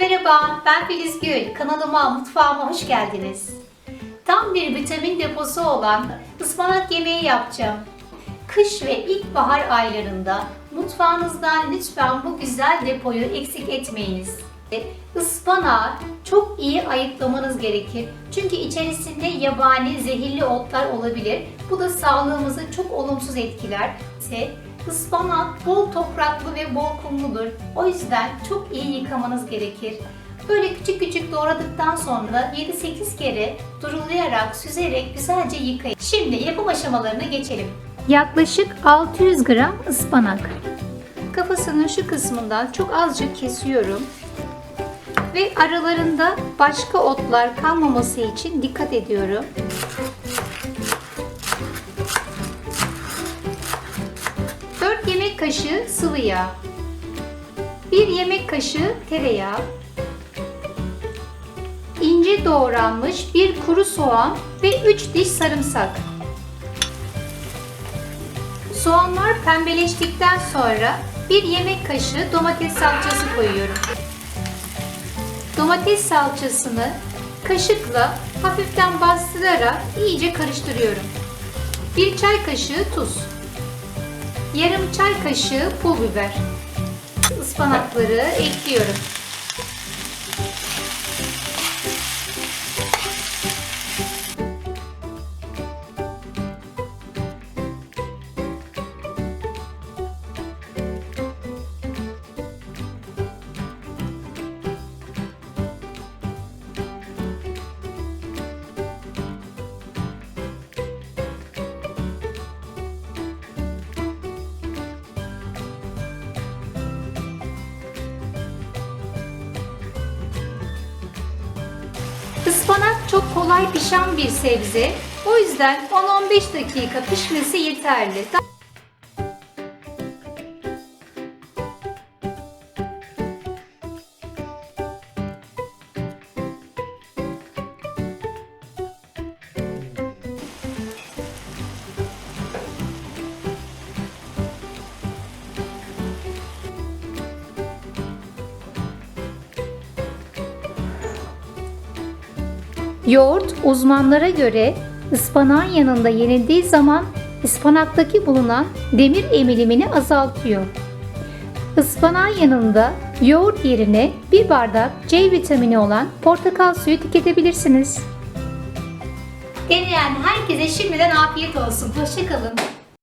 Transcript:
Merhaba, ben Filiz Gül. Kanalıma, mutfağıma hoş geldiniz. Tam bir vitamin deposu olan ıspanak yemeği yapacağım. Kış ve ilkbahar aylarında mutfağınızdan lütfen bu güzel depoyu eksik etmeyiniz. Ispanağı çok iyi ayıklamanız gerekir. Çünkü içerisinde yabani, zehirli otlar olabilir. Bu da sağlığımızı çok olumsuz etkiler. Ispanak bol topraklı ve bol kumludur. O yüzden çok iyi yıkamanız gerekir. Böyle küçük küçük doğradıktan sonra 7-8 kere durulayarak, süzerek güzelce yıkayın. Şimdi yapım aşamalarına geçelim. Yaklaşık 600 gram ıspanak. Kafasının şu kısmından çok azıcık kesiyorum. Ve aralarında başka otlar kalmaması için dikkat ediyorum. Yemek kaşığı sıvı yağ, 1 yemek kaşığı tereyağı, ince doğranmış bir kuru soğan ve 3 diş sarımsak. Soğanlar pembeleştikten sonra 1 yemek kaşığı domates salçası koyuyorum. Domates salçasını kaşıkla hafiften bastırarak iyice karıştırıyorum. 1 çay kaşığı tuz. Yarım çay kaşığı pul biber. Ispanakları ekliyorum. Ispanak çok kolay pişen bir sebze. O yüzden 10-15 dakika pişmesi yeterli. Yoğurt uzmanlara göre ıspanağın yanında yenildiği zaman ıspanaktaki bulunan demir emilimini azaltıyor. Ispanağın yanında yoğurt yerine bir bardak C vitamini olan portakal suyu tüketebilirsiniz. Deneyen herkese şimdiden afiyet olsun. Hoşçakalın.